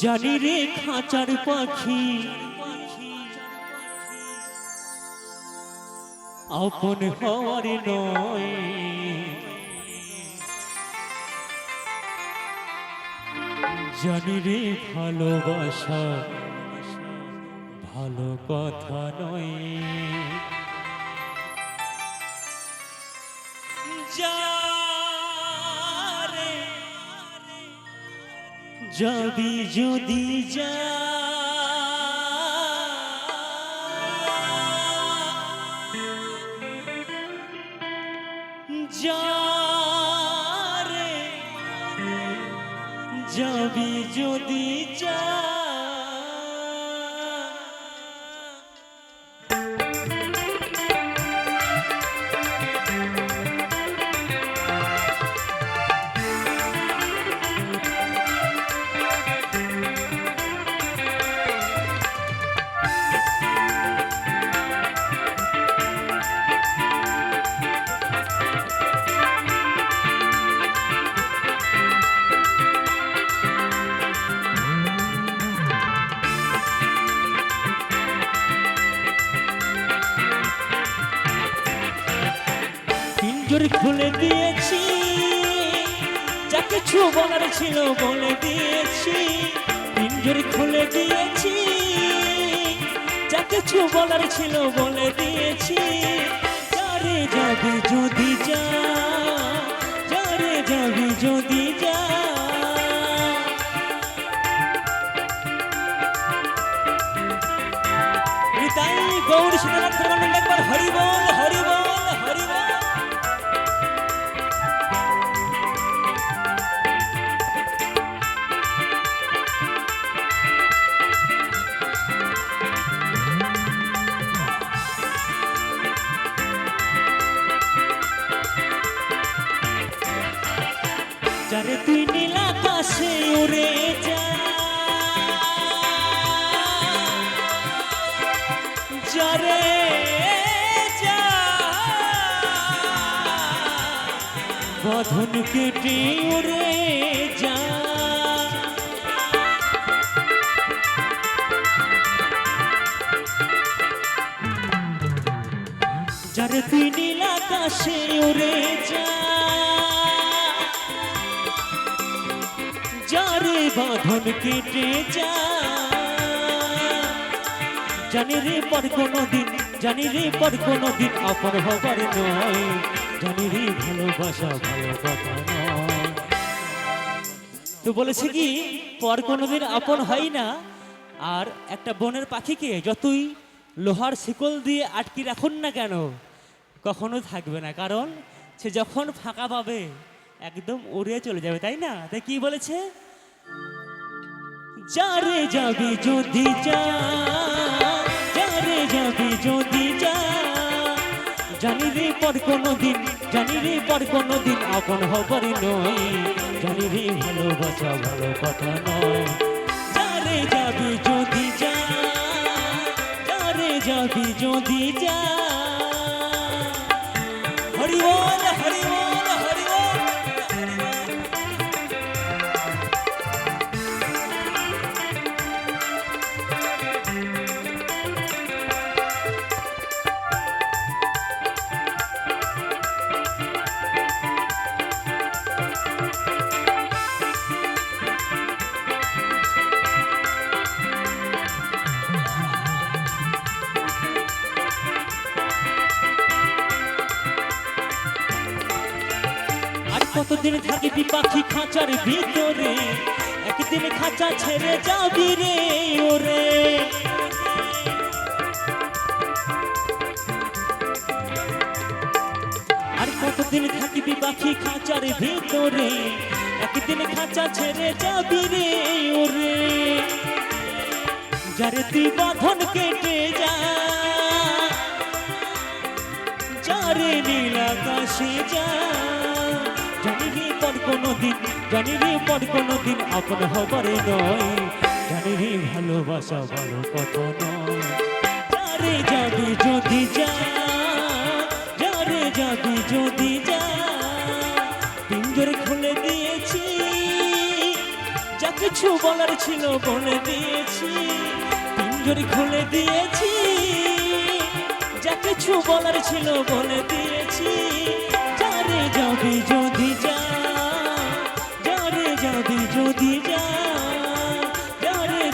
জানি রে খাঁচার পাখি। আপন হওয়ার নয়। জানি রে ভালোবাসা ভালো কথা নয়। যারে যাবি যদি যা। যারে যাবি যদি যা। পিঞ্জর খুলে দিয়েছি। যা কিছু বলার ছিল বলে দিয়েছি। পিঞ্জর খুলে দিয়েছি। যা কিছু বলার ছিল বলে দিয়েছি। যারে যাবি যদি যা, যারে যাবি যদি যা। তাই গৌর প্রেমানন্দ একবার হরি যারে তুই নীল আকাশে উড়ে যা যারে বধন কেটে উড়ে যা যারে তুই নীল আকাশে উড়ে যা বাঁধন কেটে জানি রে পর কোনো দিন জানি রে পর কোনো দিন আপন হবার নয়। জানি রে ভালোবাসা ভালো তো বলেছে কি, পর কোনোদিন আপন হয় না। আর একটা বনের পাখিকে যতই লোহার শিকল দিয়ে আটকে রাখুন না কেন, কখনো থাকবে না। কারণ সে যখন ফাঁকা পাবে, একদম উড়ে চলে যাবে, তাই না? তাই কি বলেছে? যারে যাবি যদি যা যারে যাবি যদি যা জানি পর কোনো দিন জানি পর কোনো দিন আপন হবার নয়। জানি ভালোবাসা ভালো কথা নয়। যারে যাবি যদি যা যারে যাবি যদি যা হরি কতদিন থাকবি পাখি খাঁচার ভিতরে? একদিন খাঁচা ছেড়ে যাবি রে, ওরে। আর কতদিন থাকবি পাখি খাঁচার ভিতরে? একদিন খাঁচা ছেড়ে যাবি রে, ওরে। যারে তুই বাঁধন কেটে যা, যারে নীল আকাশে যা। পর কোনো দিন জানি রে পর কোনো দিন আপন হবার নয়। জানি রে ভালোবাসা ভালো কত নয়। যাবি যদি যা যারে যাবি যদি যা পিঞ্জর খুলে দিয়েছি, যা কিছু বলার ছিল বলে দিয়েছি। পিঞ্জরি খুলে দিয়েছি, যা কিছু বলার ছিল বলে দিয়েছি। যারে যাবি যদি